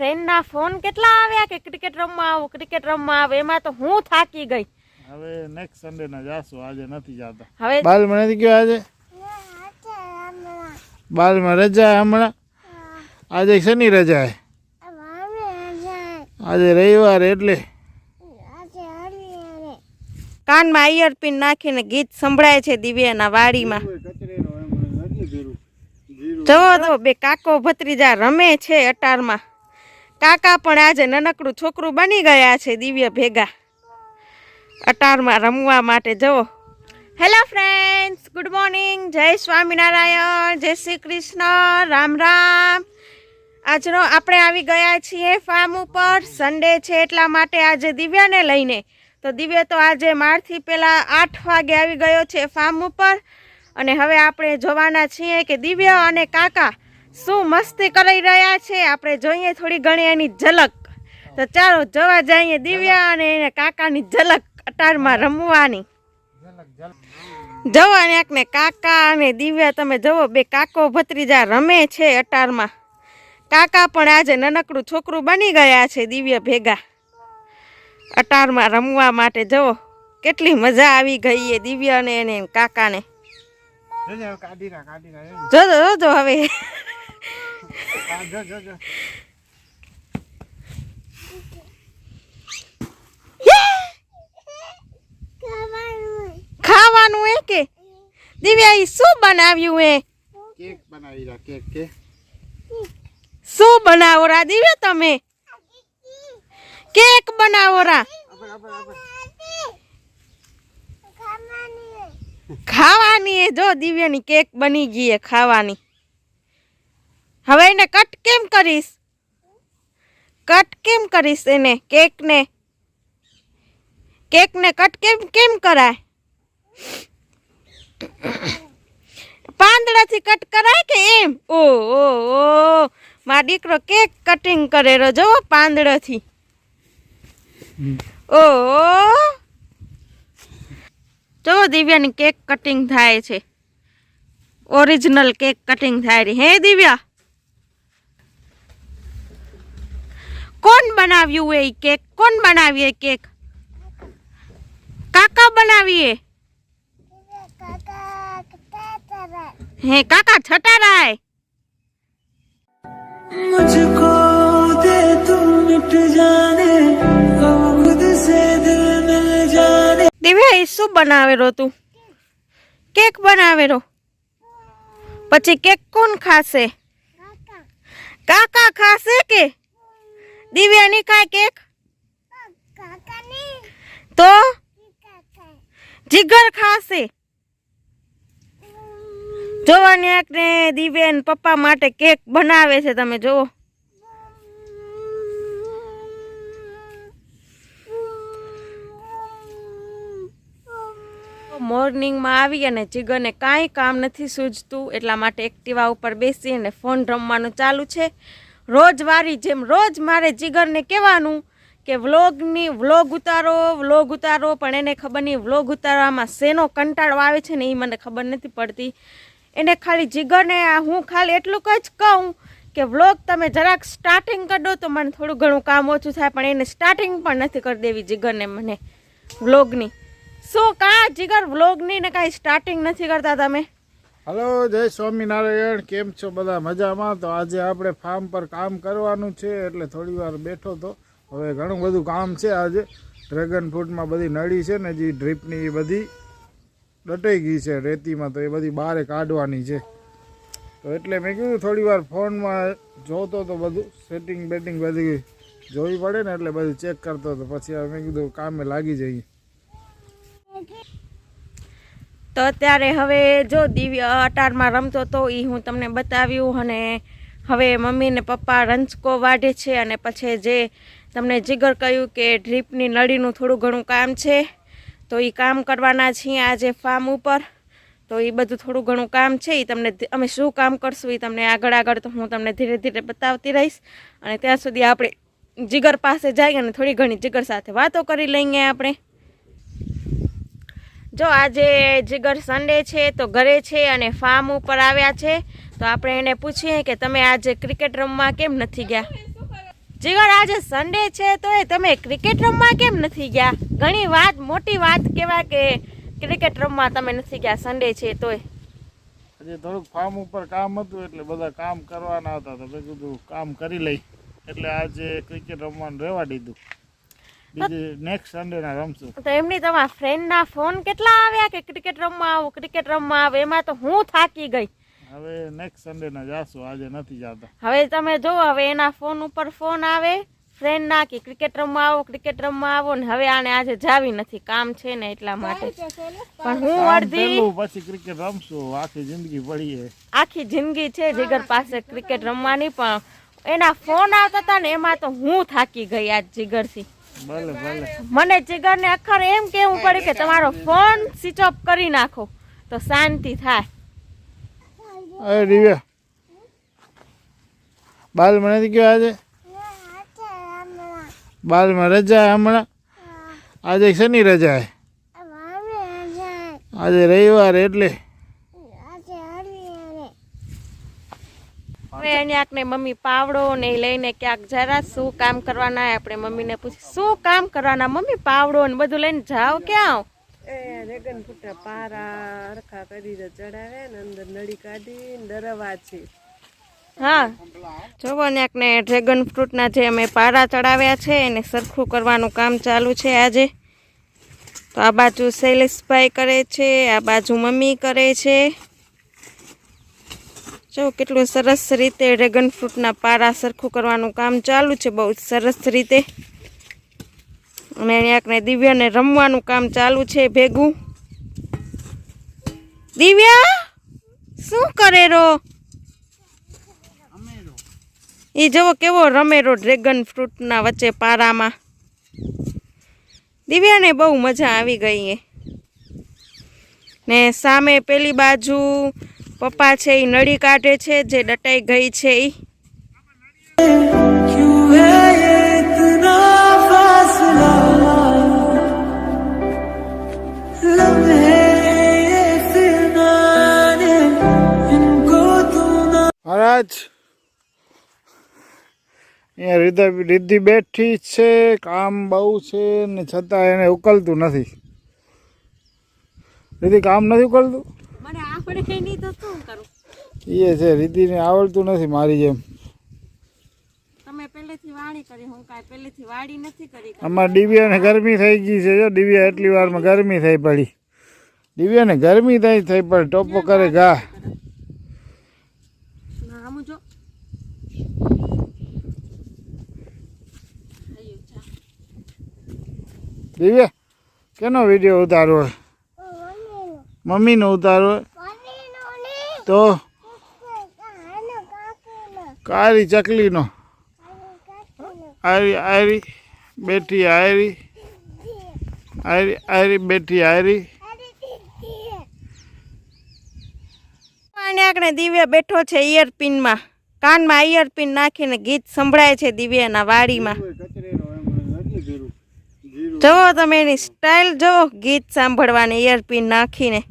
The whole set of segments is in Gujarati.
ફ્રેન્ડના ફોન કેટલા આવ્યા કે ક્રિકેટ રમવા આવો ક્રિકેટ રમવા આવો? એમાં તો હું થાકી ગઈ. હવે નેક્સ્ટ સન્ડે ના જાશું. આજે નથી જાતા. હવે બાલમાં નથી ગયો આજે? બાલમાં રજા હમણાં? આજે શની રજા હે? આજે રવિવાર એટલે. કાનમાં ઇયરપિન નાખીને ગીત સંભળાય છે દિવ્યાના વાડીમાં. જવો તો બે કાકો ભત્રીજા રમે છે અટારમાં. કાકા પણ આજે નાનકડું છોકરું બની ગયા છે દિવ્ય ભેગા. અટારમાં રમવા માટે જવો. હેલો ફ્રેન્ડ્સ ગુડ મોર્નિંગ જય સ્વામિનારાયણ. જય શ્રી કૃષ્ણ. રામ રામ. આજનો આપણે આવી ગયા છીએ ફાર્મ ઉપર. સન્ડે છે એટલા માટે આજે દિવ્યાને લઈને. તો દિવ્ય તો આજે મારથી પહેલાં આઠ વાગે આવી ગયો છે ફાર્મ ઉપર. અને હવે આપણે જોવાના છીએ કે દિવ્ય અને કાકા શું મસ્તી કરી રહ્યા છે? આપણે જોઈએ થોડી ઘણી એની ઝલક. તો ચાલો જોવા જઈએ દિવ્યા અને એને કાકાની ઝલક અટારમાં રમવાની. જવો ને એકને કાકા અને દિવ્યા તમે જુઓ બે કાકો ભત્રીજા રમે છે અટારમાં. કાકા પણ આજે નાનકડું છોકરું બની ગયા છે દિવ્ય ભેગા. અટારમાં રમવા માટે જવો કેટલી મજા આવી ગઈ એ દિવ્ય અને એને કાકાને જોજો જોજો હવે. ખાવાનું એ કે? દિવ્યા ઈ શું બનાવ્યું એ? કેક બનાવી કેક કે? શું બનાવો રા દિવ્ય તમે? કેક બનાવો રા? ખાવાની જો દિવ્યાની કેક બની ગઈ ખાવાની. હવે એને કટ કેમ કરીશ? કટ કેમ કરીશ એને? કેકને? કેકને કટ કેમ કેમ કરાય? પાંદડાથી કટ કરાય કે એમ? ઓ ઓ ઓ મારો દીકરો કેક કટિંગ કરેલો જો પાંદડાથી. ઓ જો દિવ્યાની કેક કટિંગ થાય છે. ઓરિજિનલ કેક કટિંગ થાય રહી. હે દિવ્યા? कौन बनावियो ये केक कौन बनावियो केक काका बनावियो है काका छटा रहा है मुझको दे तुम मिट जाने खुद से दिल मिल जाने। दिव्या बना बनावे रो तू। केक बनावे रो पछि केक कौन खासे काका खासे के દિવ્યાની કાંઈ કેક તો? જીગર ખાશે. જોવાની એકને દિવ્યાન પપ્પા માટે કેક બનાવે છે તમે જુઓ. મોર્નિંગમાં આવી અને જીગરને કાંઈ કામ નથી સૂઝતું એટલા માટે એક્ટિવા ઉપર બેસી અને ફોન રમવાનું ચાલુ છે. રોજ વારી જેમ રોજ મારે જીગરને કહેવાનું કે વ્લોગની વ્લોગ ઉતારો વ્લોગ ઉતારો, પણ એને ખબર નહીં, વ્લોગ ઉતારવામાં શેનો કંટાળો આવે છે ને એ મને ખબર નથી પડતી. એને ખાલી જીગરને હું ખાલી એટલું જ કહું કે વ્લોગ તમે જરાક સ્ટાર્ટિંગ કરો તો મને થોડું ઘણું કામ ઓછું થાય, પણ એને સ્ટાર્ટિંગ પણ નથી કરી દેવી જીગરને મને વ્લોગની. શું, કાં જીગર વ્લોગની ને કાંઈ સ્ટાર્ટિંગ નથી કરતા તમે? હલો, જય સ્વામિનારાયણ. કેમ છો બધા? મજામાં? તો આજે આપણે ફાર્મ પર કામ કરવાનું છે, એટલે થોડી વાર બેઠો તો. હવે ઘણું બધું કામ છે આજે. ડ્રેગન ફ્રૂટમાં બધી નળી છે ને જે ડ્રીપની એ બધી દટાઈ ગઈ છે. રેતીમાં તો એ બધી બહાર કાઢવાની છે. તો એટલે મેં કીધું થોડી વાર ફોનમાં જોતો તો બધું સેટિંગ બેટિંગ બધી જોવી પડે ને, એટલે બધું ચેક કરતો હતો પછી મેં કીધું કામે લાગી જઈએ. તો અત્યારે હવે જો દિવ્ય અટારમાં રમતો તો એ હું તમને બતાવ્યું અને હવે મમ્મી ને પપ્પા રંચકો વાઢે છે અને પછી જે તમને જીગર કહ્યું કે ડ્રીપની નળીનું થોડું ઘણું કામ છે, તો એ કામ કરવાના છીએ આજે ફાર્મ ઉપર. તો એ બધું થોડું ઘણું કામ છે એ તમને અમે શું કામ કરશું એ તમને આગળ આગળ તો હું તમને ધીરે ધીરે બતાવતી રહીશ. અને ત્યાં સુધી આપણે જીગર પાસે જઈએ અને થોડી ઘણી જીગર સાથે વાતો કરી લઈએ આપણે. જો આજે જીગર સન્ડે છે, તો ઘરે છે અને ફાર્મ ઉપર આવ્યા છે. તો આપણે એને પૂછીએ કે તમે આજે ક્રિકેટ રમવા કેમ નથી ગયા? જીગર આજે સન્ડે છે તોય તમે ક્રિકેટ રમવા કેમ નથી ગયા? ઘણી વાત, મોટી વાત કહેવાય કે ક્રિકેટ રમવા તમે નથી ગયા સન્ડે છે, તોય. આજે થોડુંક ફાર્મ ઉપર કામ હતું, એટલે બધા કામ કરવાના હતા, તો મેં કીધું કામ કરી લઈ. એટલે આજે ક્રિકેટ રમવાનું રહેવા દીધું. બીજે નેક્સ્ટ સન્ડેના રમશું. તો એમની તમારા ફ્રેન્ડના ફોન કેટલા આવ્યા કે ક્રિકેટ રમવા આવું ક્રિકેટ રમવા આવો એમાં તો હું થાકી ગઈ. હવે નેક્સ્ટ સન્ડેના જાશું આજે નથી જતા. હવે તમે જો હવે એના ફોન ઉપર ફોન આવે કે ક્રિકેટ રમવા આવો ક્રિકેટ રમવા આવો ને હવે આને આજે જાવી નથી કામ છે ને એટલા માટે. પણ હું અડધી પછી ક્રિકેટ રમશું આખી જિંદગી પડી આખી જિંદગી છે જીગર પાસે ક્રિકેટ રમવાની પણ એના ફોન આવતા હતા ને એમાં તો હું થાકી ગઈ આજ જીગરથી. ભલે ભલે. મને જીગરને અખર એમ કેવું પડ્યું કે તમારો ફોન સ્વિચ ઓફ કરી નાખો તો શાંતિ થાય. અરે દિવ્યા. બાલમાં નથી કયો આજે? બાલમાં રજા હમણાં? આજે શની રજા હે. આજે રવિવાર એટલે. હવે અહીંયાકને મમ્મી પાવડો ને લઈને ક્યાંક જરા શું કામ કરવાના? આપણે મમ્મીને પૂછી શું કામ કરવાના? મમ્મી પાવડો ને બધું લઈને જાઓ ક્યાં? એ રેગન ફૂટા પારા હરખા કરીને ચડાવે ને અંદર નળી કાઢીને દરવા છે. હા. જોવો ને એકને ડ્રેગન ફ્રૂટના જે અમે પારા ચડાવ્યા છે એને સરખું કરવાનું કામ ચાલુ છે આજે. તો આ બાજુ શૈલેષભાઈ કરે છે આ બાજુ મમ્મી કરે છે. જો કેટલું સરસ રીતે ડ્રેગન ફ્રૂટના પારા સરખું કરવાનું કામ ચાલુ છે, બહુ સરસ રીતે. અને અહીંયાકને દિવ્યાને રમવાનું કામ ચાલુ છે ભેગું. દિવ્યા, શું કરે રો? એ જવો કેવો રમેરો ડ્રેગન ફ્રૂટના વચ્ચે પારામાં. દિવ્યાને બહુ મજા આવી ગઈ ને સામે પેલી બાજુ પપ્પા છે એ નળી કાઢે છે, જે ડટાઈ ગઈ છે એ મહારાજ, અહીંયા રીધા રીધિ બેઠી છે, કામ બહુ છે ને છતાં એને ઉકલતું નથી. રીધિ કામ નથી ઉકલતું? મને આવડે નહીં તો શું કરું? એ છે રીતિને આવડતું નથી મારી જેમ. તમે પહેલેથી વાણી કરી હું કાંઈ પહેલેથી વાડી નથી કરી. આમાં દિવ્યાને ગરમી થઈ ગઈ છે જો દિવ્યા એટલી વારમાં ગરમી થઈ પડી. દિવ્યાને ગરમી થઈ થઈ પડી ટોપો કરે ઘા દિવ્યા કેનો વીડિયો ઉતારવો હોય મમ્મીનો ઉતારો? તો કાળી ચકલીનો. આરી આરી બેઠી આરી આરી આરી બેઠી આરી આપણે દિવ્ય બેઠો છે ઇયરપિનમાં કાનમાં ઇયરપિન નાખીને ગીત સંભળાય છે દિવ્યાના વાડીમાં. જુઓ તમે એની સ્ટાઇલ જુઓ ગીત સાંભળવાની ઇયરપિન નાખીને.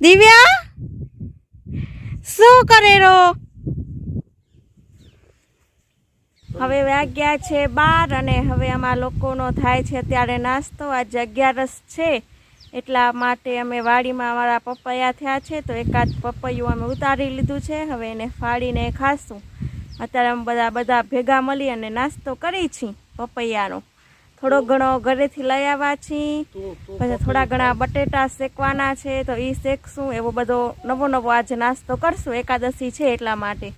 દિવ્યા? શું કરે રો? હવે વાગ્યા છે બાર અને હવે આમાં લોકોનો થાય છે અત્યારે નાસ્તો. આજે અગિયારસ છે, એટલા માટે અમે વાડીમાં અમારા પપૈયા થયા છે, તો એકાદ પપૈયું અમે ઉતારી લીધું છે. હવે એને ફાડીને ખાશું. અત્યારે અમે બધા બધા ભેગા મળી અને નાસ્તો કરી છીએ પપૈયાનો થોડો ઘણો ઘરેથી લઈ આવ્યા છીએ પછી થોડા ઘણા બટેટા શેકવાના છે તો એ શેકશું એવો બધો નવો નવો આજે નાસ્તો કરશું એકાદશી છે એટલા માટે.